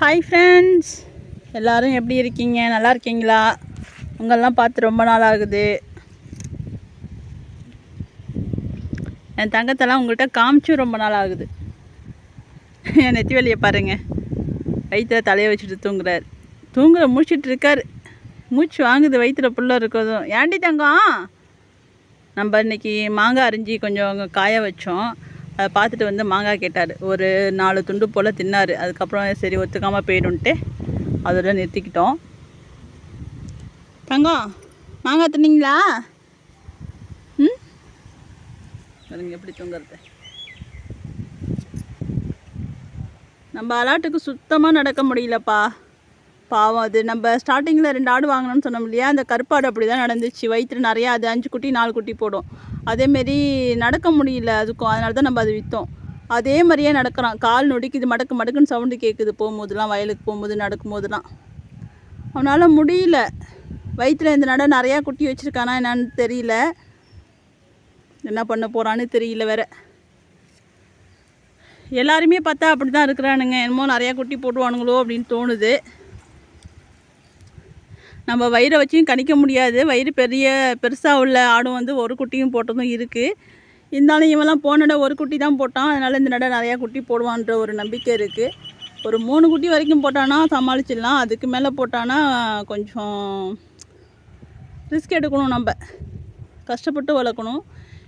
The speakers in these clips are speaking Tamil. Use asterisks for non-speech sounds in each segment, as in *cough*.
ஹாய் ஃப்ரெண்ட்ஸ் எல்லோரும் எப்படி இருக்கீங்க? நல்லா இருக்கீங்களா? உங்களெலாம் பார்த்து ரொம்ப நாள் ஆகுது. என் தங்கத்தெல்லாம் உங்கள்கிட்ட காமிச்சும் ரொம்ப நாள் ஆகுது. என் நெத்தி வெளியை பாருங்கள் வயிற்றுல தலையை வச்சுட்டு தூங்குறாரு. தூங்குற முடிச்சிட்டு இருக்கார். மூச்சு வாங்குது வயிற்றுல புள்ள இருக்கிறதும். ஏண்டி தங்கம்? நம்ம இன்னைக்கு மாங்காய் அரிஞ்சு கொஞ்சம் காய வச்சோம். பார்த்துட்டு வந்து மாங்காய் கேட்டார். ஒரு நாலு துண்டு போல் தின்னார். அதுக்கப்புறம் சரி ஒத்துக்காமல் போயிடும்ன்ட்டு அதோட நிறுத்திக்கிட்டோம். தங்கம் மாங்காய் தின்னீங்களா? ம்? பாருங்க எப்படி தூங்குறது. நம்ம அலாட்டுக்கு சுத்தமாக நடக்க முடியலப்பா. பாவம் அது நம்ம ஸ்டார்டிங்கில் ரெண்டு ஆடு வாங்கணும்னு சொன்னோம் இல்லையா? அந்த கருப்பாடு அப்படி தான் நடந்துச்சு. வயிற்று நிறையா அது அஞ்சு குட்டி நாலு குட்டி போடும். அதேமாரி நடக்க முடியல அதுக்கும். அதனால தான் நம்ம அதை விற்றோம் அதே மாதிரியே நடக்கிறான். கால் நொடிக்குது மடக்கு மடக்குன்னு சவுண்டு கேட்குது போகும்போதெல்லாம் வயலுக்கு போகும்போது நடக்கும்போதெல்லாம் அவனால் முடியல. வயிற்றில் இந்த நட நிறையா குட்டி வச்சுருக்கானா என்னான்னு தெரியல. என்ன பண்ண போகிறான்னு தெரியல வேற. எல்லாருமே பார்த்தா அப்படி தான் இருக்கிறானுங்க. என்னமோ நிறையா குட்டி போட்டுவானுங்களோ அப்படின்னு தோணுது. நம்ம வயிறை வச்சும் கணிக்க முடியாது. வயிறு பெரிய பெருசாக உள்ள ஆடும் வந்து ஒரு குட்டியும் போட்டதும் இருக்குது இருந்தாலும் இவன்லாம் போன நட ஒரு குட்டி தான் போட்டான். அதனால் இந்த நட நிறையா குட்டி போடுவான்ற ஒரு நம்பிக்கை இருக்குது ஒரு மூணு குட்டி வரைக்கும் போட்டானா சமாளிச்சிடலாம். அதுக்கு மேலே போட்டானா கொஞ்சம் ரிஸ்க் எடுக்கணும் நம்ம. கஷ்டப்பட்டு வளர்க்கணும்.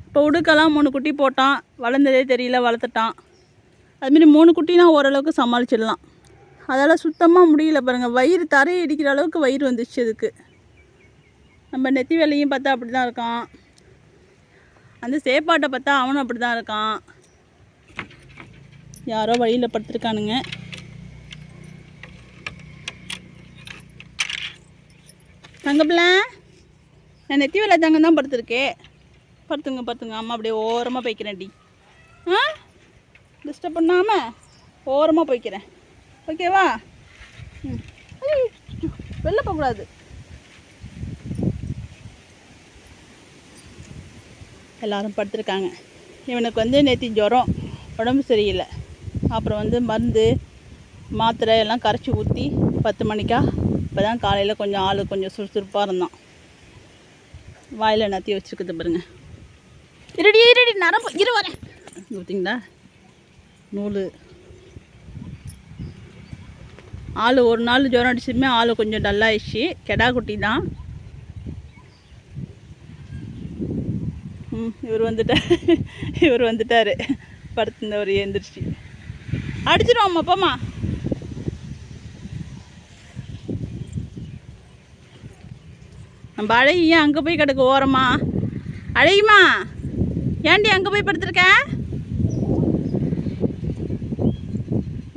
இப்போ உடுக்கெல்லாம் மூணு குட்டி போட்டான். வளர்ந்ததே தெரியல வளர்த்துட்டான். அதுமாரி மூணு குட்டினா ஓரளவுக்கு சமாளிச்சிடலாம். அதால் சுத்தமாக முடியல பாருங்கள் வயிறு தரையை இடிக்கிற அளவுக்கு வயிறு வந்துச்சு அதுக்கு. நம்ம நெத்தி வேலையும் பார்த்தா அப்படி தான் இருக்கான். அந்த சேப்பாட்டை பார்த்தா அவனும் அப்படி தான் இருக்கான். யாரோ வழியில் படுத்துருக்கானுங்க. தங்கப்பிள்ள நான் நெத்தி வேலை தங்க தான் படுத்துருக்கே படுத்துங்க படுத்துங்க. அம்மா அப்படியே ஓரமாக போய்க்கிறேன் டி ஆ? டிஸ்டர்ப் பண்ணாமல் ஓரமாக போய்க்கிறேன். ஓகேவா? ம். வெளில போகக்கூடாது. எல்லாரும் படுத்துருக்காங்க. இவனுக்கு வந்து நேற்று ஜுரம் உடம்பு சரியில்லை. அப்புறம் வந்து மருந்து மாத்திரை எல்லாம் கரைச்சி ஊற்றி பத்து மணிக்கா இப்போ தான் காலையில் கொஞ்சம் ஆள் கொஞ்சம் சுறுசுறுப்பாக இருந்தான். வாயில் நத்தி வச்சுருக்குது பாருங்க. இருடி இருடி நரம்பு இரு வரேன். இங்க பார்த்தீங்களா நூல். ஆள் ஒரு நாள் ஜுரம் அடிச்சதுமே ஆள் கொஞ்சம் டல்லாகிடுச்சு கெடா குட்டி தான். ம் இவர் வந்துட்டார். இவர் வந்துட்டார். படுத்துருந்தவர் எழுந்திரிச்சு அடிச்சிருவோம்மா போம்மா. நம்ம அழகி ஏன் அங்கே போய் கிடக்கு ஓரமா? அழகிமா ஏன்டி அங்கே போய் படுத்துருக்க?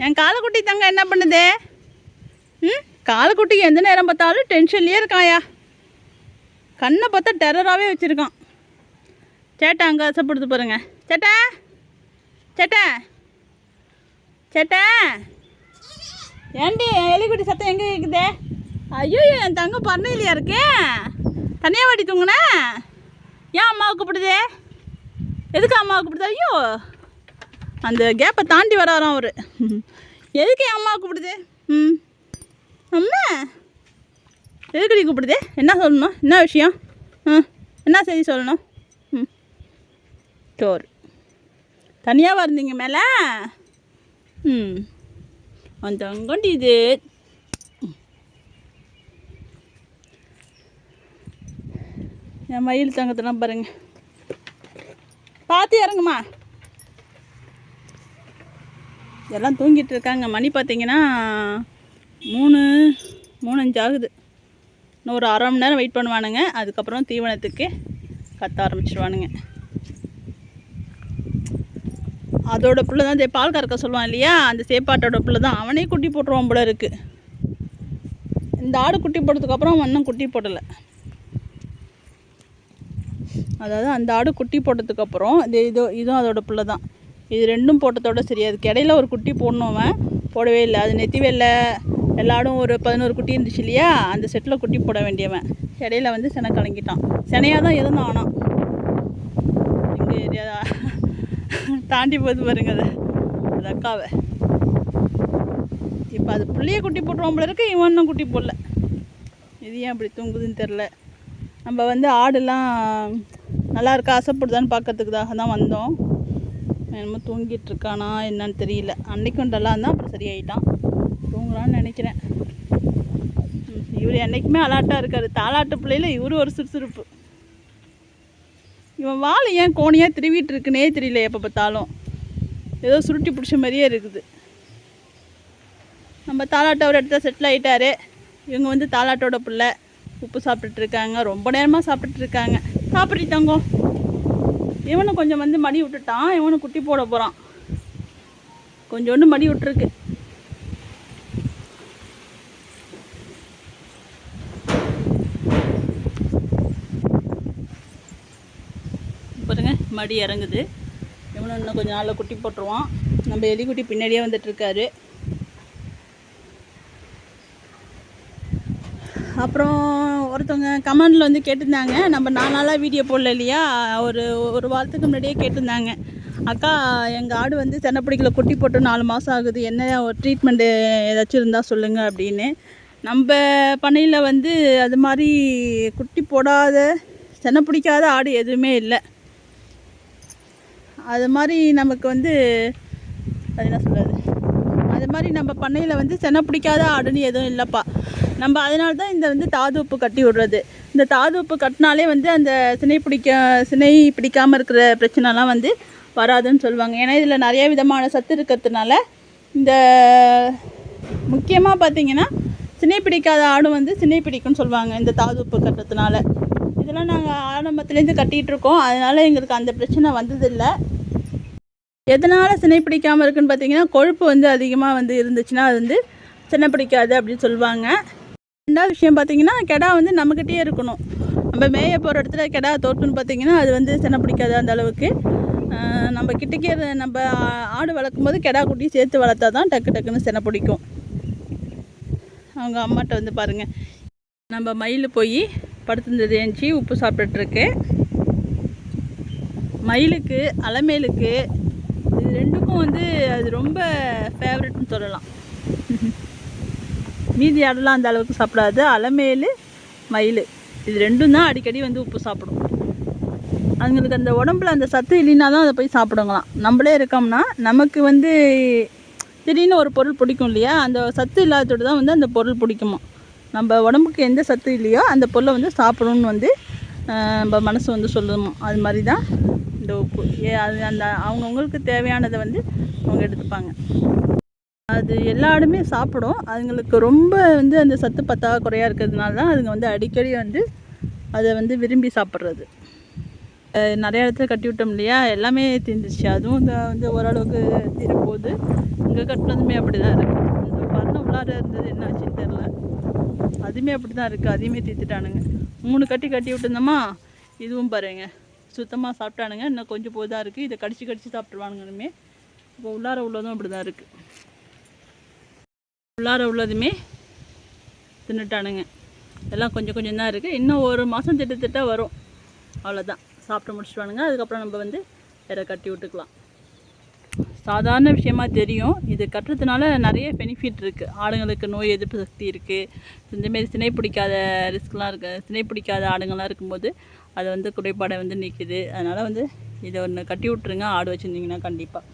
என் காலக்குட்டி தங்க என்ன பண்ணுது? ம்? காலக்குட்டி எந்த நேரம் பார்த்தாலும் டென்ஷன்லேயே இருக்காயா? கண்ணை பார்த்தா டெரராகவே வச்சுருக்கான். சேட்டை அங்கே அசப்படுத்து பாருங்க. சேட்டை! சேட்டா! சேட்டா! ஏண்டி எலிக்குட்டி சத்தம் எங்கே கேட்குதே ஐயோ என் தங்க பண்ணையிலையா இருக்கே? தனியாக வாடி தூங்குன? ஏன் அம்மாவை கூப்பிடுதே? எதுக்கு அம்மாவை கூப்பிடுது? ஐயோ! அந்த கேப்பை தாண்டி வராராம் அவர். எதுக்கு என் அம்மாவை கூப்பிடுது? ம்? அம்மா. எதுக்கு நீ கூப்பிடுதே? என்ன சொல்லணும்? என்ன விஷயம்? ம் என்ன செய்தி சொல்லணும்? ம். சோறு. தனியாக இருந்தீங்க மேலே? ம். அந்த அங்கண்டி இது. என் மயில் தங்கத்தெல்லாம் பாருங்க. பார்த்து இறங்குமா? எல்லாம் தூங்கிட்டு இருக்காங்க. மணி பார்த்தீங்கன்னா மூணு மூணு அஞ்சு ஆகுது இன்னும் ஒரு அரை மணி நேரம் வெயிட் பண்ணுவானுங்க. அதுக்கப்புறம் தீவனத்துக்கு கத்த ஆரம்பிச்சிடுவானுங்க அதோட பிள்ளை தான் பால் கறக்க சொல்லுவான் இல்லையா? அந்த சேப்பாட்டோட பிள்ளை தான். அவனே குட்டி போட்டுருவான் போல இருக்கு. இந்த ஆடு குட்டி போட்டதுக்கப்புறம் அவன் இன்னும் குட்டி போடலை. அதாவது அந்த ஆடு குட்டி போட்டதுக்கப்புறம் இது இதோ இதுவும் அதோட பிள்ளை தான். இது ரெண்டும் போட்டதோட சரி அதுக்கு இடையில ஒரு குட்டி போடணும் அவன். போடவே இல்லை. அது நெத்தி வெள்ளை. எல்லாரும் ஒரு பதினோரு குட்டி இருந்துச்சு இல்லையா? அந்த செட்டில் குட்டி போட வேண்டியவன். இடையில வந்து செனை கலங்கிட்டான். செனையாக தான் இருந்தான் ஆனால் எங்கள் ஏரியா தாண்டி போகுது பாருங்க அது. அது அக்காவை. இப்போ அது பிள்ளைய குட்டி போட்டுருவோம் போல இருக்கு இவன் குட்டி போடல. இது ஏன் அப்படி தூங்குதுன்னு தெரில நம்ம வந்து ஆடுலாம் நல்லா இருக்கா ஆசைப்படுதான்னு பார்க்கறதுக்குதாக தான் வந்தோம். என்னமோ தூங்கிட்டு இருக்கானா என்னன்னு தெரியல. அன்னைக்கும் நல்லா இருந்தால் அப்புறம் சரியாயிட்டான். தூங்குறான்னு நினைக்கிறேன். இவர் என்றைக்குமே அலாட்டாக இருக்காரு. தாலாட்டு பிள்ளையில் இவரும் ஒரு சுறுசுறுப்பு. இவன் வால் ஏன் கோணியாக திருவிட்டு இருக்குன்னே தெரியல எப்போ பார்த்தாலும். ஏதோ சுருட்டி பிடிச்ச மாதிரியே இருக்குது. நம்ம தாலாட்ட ஒரு இடத்துல செட்டில் ஆகிட்டாரு இவங்க வந்து தாலாட்டோட பிள்ளை. உப்பு சாப்பிட்டுட்டு இருக்காங்க. ரொம்ப நேரமாக சாப்பிட்டுட்டு இருக்காங்க. சாப்பிட்றி தங்கம். இவனை கொஞ்சம் வந்து மடி விட்டுட்டான். இவனை குட்டி போட போகிறான் கொஞ்சோண்டு மடி விட்டுருக்கு பாருங்க மடி இறங்குது. இவனும் இன்னும் கொஞ்சம் நாளில் குட்டி போட்டுருவான். நம்ம எலிக்குட்டி பின்னாடியே வந்துட்டுருக்காரு. அப்புறம் ஒருத்தவங்க கமெண்டில் வந்து கேட்டிருந்தாங்க. நம்ம நாலு நாளாக வீடியோ போடல இல்லையா? ஒரு ஒரு வாரத்துக்கு முன்னாடியே கேட்டிருந்தாங்க. அக்கா எங்கள் ஆடு வந்து தென்னப்பிடிக்கல குட்டி போட்டு நாலு மாதம் ஆகுது. என்ன ஒரு ட்ரீட்மெண்ட்டு ஏதாச்சும் இருந்தால் சொல்லுங்கள் அப்படின்னு. நம்ம பண்ணையில் வந்து அது மாதிரி குட்டி போடாத செனை பிடிக்காத ஆடு எதுவுமே இல்லை. அது மாதிரி நமக்கு வந்து அது என்ன சொல்கிறது அது மாதிரி நம்ம பண்ணையில் வந்து செனை பிடிக்காத ஆடுன்னு எதுவும் இல்லைப்பா. நம்ம அதனால தான் இந்த வந்து தாது உப்பு கட்டி விடுறது. இந்த தாது உப்பு கட்டினாலே வந்து அந்த சினை பிடிக்க சினை பிடிக்காமல் இருக்கிற பிரச்சனைலாம் வந்து வராதுன்னு சொல்லுவாங்க. ஏன்னா இதில் நிறைய விதமான சத்து இருக்கிறதுனால இந்த முக்கியமாக பார்த்தீங்கன்னா சினை பிடிக்காத ஆடு வந்து சினை பிடிக்கும்னு சொல்லுவாங்க இந்த தாது உப்பு கட்டுறதுனால. இதெல்லாம் நாங்கள் ஆரம்பத்துலேருந்து கட்டிகிட்டு இருக்கோம் அதனால் எங்களுக்கு அந்த பிரச்சனை வந்ததில்லை. எதனால் சினை பிடிக்காமல் இருக்குன்னு பார்த்தீங்கன்னா கொழுப்பு வந்து அதிகமாக வந்து இருந்துச்சுன்னா அது வந்து சினை பிடிக்காது அப்படின்னு சொல்லுவாங்க. ரெண்டாவது விஷயம் பார்த்தீங்கன்னா கெடா வந்து நம்மக்கிட்டே இருக்கணும். நம்ம மேய போகிற இடத்துல கெடா தோட்டுன்னு பார்த்தீங்கன்னா அது வந்து சினை பிடிக்காது அந்த அளவுக்கு. நம்ம கிட்டக்கே நம்ம ஆடு வளர்க்கும் போது கெடா குட்டி சேர்த்து வளர்த்தா தான் டக்கு டக்குன்னு சினை பிடிக்கும். அவங்க அம்மாட்ட வந்து பாருங்கள் நம்ம மயில் போய் படுத்திருந்தது. ஏஞ்சி உப்பு சாப்பிட்டுட்ருக்கு. மயிலுக்கு அலமேலுக்கு இது ரெண்டுக்கும் வந்து அது ரொம்ப ஃபேவரட்னு சொல்லலாம். *laughs* மீதி ஆடெல்லாம் அந்த அளவுக்கு சாப்பிடாது? அலமேலு மயில். இது ரெண்டும் தான் அடிக்கடி வந்து உப்பு சாப்பிடும். அதுங்களுக்கு அந்த உடம்புல அந்த சத்து இல்லைன்னா தான் அதை போய் சாப்பிடுங்களாம். நம்மளே இருக்கோம்னா நமக்கு வந்து திடீர்னு ஒரு பொருள் பிடிக்கும் இல்லையா? அந்த சத்து இல்லாததோடு தான் வந்து அந்த பொருள் பிடிக்குமா நம்ம உடம்புக்கு எந்த சத்து இல்லையோ அந்த பொருளை வந்து சாப்பிடணும்னு வந்து நம்ம மனசு வந்து சொல்லணும் அது மாதிரி தான் இந்த உப்பு. ஏ அது அந்த அவங்கவுங்களுக்கு தேவையானதை வந்து அவங்க எடுத்துப்பாங்க. அது எல்லாருமே சாப்பிடும். அதுங்களுக்கு ரொம்ப வந்து அந்த சத்து பத்தாக்குறையாக இருக்கிறதுனால தான் அதுங்க வந்து அடிக்கடி வந்து அதை வந்து விரும்பி சாப்பிட்றது. நிறைய இடத்துல கட்டி விட்டோம் இல்லையா? எல்லாமே தீர்ந்துச்சு அதுவும் இந்த வந்து ஓரளவுக்கு தீரப்போகுது. இங்கே கட்டினதுமே அப்படி தான் இருக்குது இந்த பண்ண உள்ளார இருந்தது என்னாச்சுன்னு தெரில அதுவுமே அப்படி தான் இருக்குது அதையுமே தீர்த்துட்டானுங்க. மூணு கட்டி கட்டி விட்டுருந்தோமா இதுவும் பாருங்க. சுத்தமாக சாப்பிட்டானுங்க. இன்னும் கொஞ்சம் போதாக இருக்குது இதை கடிச்சு கடிச்சு சாப்பிட்ருவானுங்கனுமே இப்போ உள்ளார உள்ளதும் அப்படி தான் இருக்குது உள்ளார உள்ளதுமே தின்னுட்டானுங்க. எல்லாம் கொஞ்சம் கொஞ்சம் தான் இருக்குது இன்னும் ஒரு மாதம் திட்டத்திட்ட வரும். அவ்வளோதான் சாப்பிட்டு முடிச்சிடுவானுங்க அதுக்கப்புறம் நம்ம வந்து வேற கட்டி விட்டுக்கலாம். சாதாரண விஷயமா தெரியும். இது கட்டுறதுனால நிறைய பெனிஃபிட் இருக்குது ஆடுங்களுக்கு நோய் எதிர்ப்பு சக்தி இருக்குது இந்தமாரி சினை பிடிக்காத ரிஸ்க்லாம் இருக்குது சினை பிடிக்காத ஆடுங்கள்லாம் இருக்கும்போது அதை வந்து குறைபாடை வந்து நிற்கிது அதனால் வந்து இதை ஒன்று கட்டி விட்ருங்க ஆடு வச்சுருந்தீங்கன்னா கண்டிப்பாக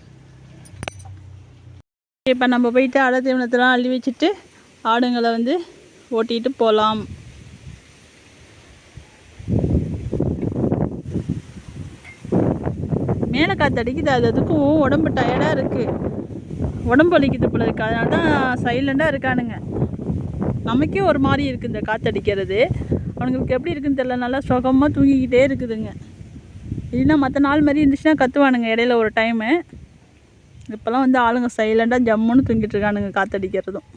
இப்போ நம்ம போயிட்டு அடை தீவனத்தெல்லாம் அள்ளி வச்சுட்டு ஆடுங்களை வந்து ஓட்டிகிட்டு போகலாம் மேலே காற்று அடிக்குது. அது அதுக்கும் உடம்பு டயர்டாக இருக்குது உடம்பு வலிக்குது போல இருக்குது அதனால தான் சைலண்டாக இருக்கானுங்க. நமக்கே ஒரு மாதிரி இருக்குது இந்த காற்று அடிக்கிறது. அவனுங்களுக்கு எப்படி இருக்குன்னு தெரில நல்லா சுகமாக தூங்கிக்கிட்டே இருக்குதுங்க. இல்லைன்னா மற்ற நாள் மாதிரி இருந்துச்சுன்னா கத்துவானுங்க இடையில ஒரு டைமு இப்போல்லாம் வந்து ஆளுங்க சைலண்டாக ஜம்முன்னு தூங்கிட்டு இருக்கானுங்க காற்றடிக்கிறதும்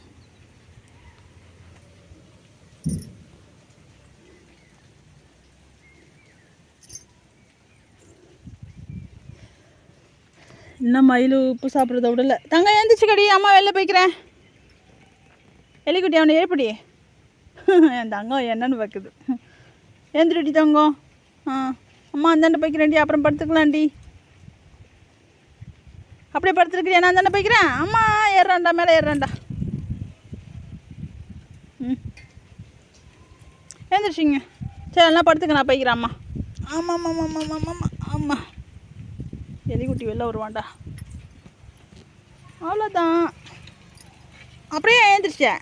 இன்னும் மயில் உப்பு சாப்பிட்றத விடல. தங்க எழுந்திரிச்சு கடி அம்மா வெளில போய்க்கிறேன். எலிக்குட்டி அவனை ஏற்படி என் தங்கம் என்னன்னு பார்க்குது. எழுந்திரிட்டி தங்கம். ஆ அம்மா அந்தாண்ட போய்க்கிறேன்டி அப்புறம் படுத்துக்கலாம்டி. அப்படியே படுத்துருக்கிறியா? நான் அந்தாண்ட போய்க்கிறேன். அம்மா ஏறாண்டா மேலே ஏறாண்டா ம். எழுந்திரிச்சிங்க சரி எல்லாம் படுத்துக்க நான் போய்க்கிறேன் அம்மா. ஆமாம் ஆமாம் ஆமாம் ஆமாம் ஆமாம். ஆமாம் எலிக்குட்டி வெளில வருவான்டா. அவ்வளோதான் அப்படியே ஏந்திரிச்சேன்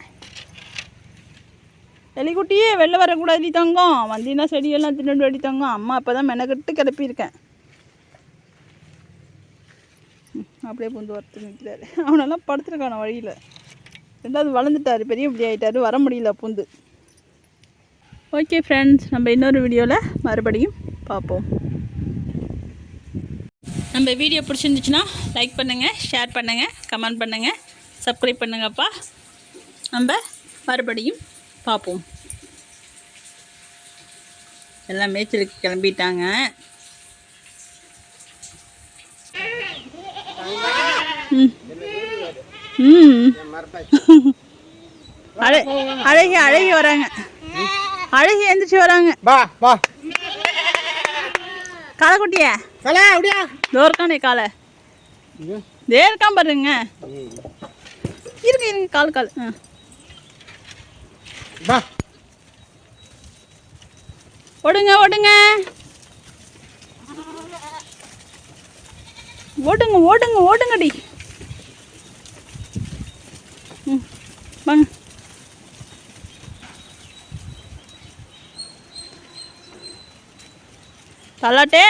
எலிக்குட்டியே வெளில வரக்கூடாது தங்கம். வந்தீங்கன்னா செடியெல்லாம் தின்னுட்டு வெடி தங்கம். அம்மா அப்போ தான் மெனக்கட்டு கிளப்பியிருக்கேன். அப்படியே புந்து வரத்து நிற்கிறாரு. அவனெல்லாம் படுத்துருக்கான வழியில். ரெண்டாவது வளர்ந்துட்டாரு. பெரிய இப்படி ஆகிட்டாரு வர முடியல புந்து. ஓகே ஃப்ரெண்ட்ஸ் நம்ம இன்னொரு வீடியோவில் மறுபடியும் பார்ப்போம். நம்ம வீடியோ பிடிச்சிருந்துச்சுன்னா லைக் பண்ணுங்கள் ஷேர் பண்ணுங்கள் கமெண்ட் பண்ணுங்கள் சப்ஸ்கிரைப் பண்ணுங்கப்பா. நம்ம மறுபடியும் பார்ப்போம். எல்லாம் மேய்ச்சலுக்கு கிளம்பிட்டாங்க. அழகி அழகி வராங்க. அழகி எந்திரிச்சு வராங்க. காலக்குட்டிய? கலா அப்படியா? தோர்க்கானே காலை. தே இருக்கான் பாருங்க. இருங்க இருங்க கால் கால். ஆ. ஓடுங்க ஓடுங்க. ஓடுங்க ஓடுங்க ஓடுங்கடி. ம் வாங்க. தள்ளாட்டே.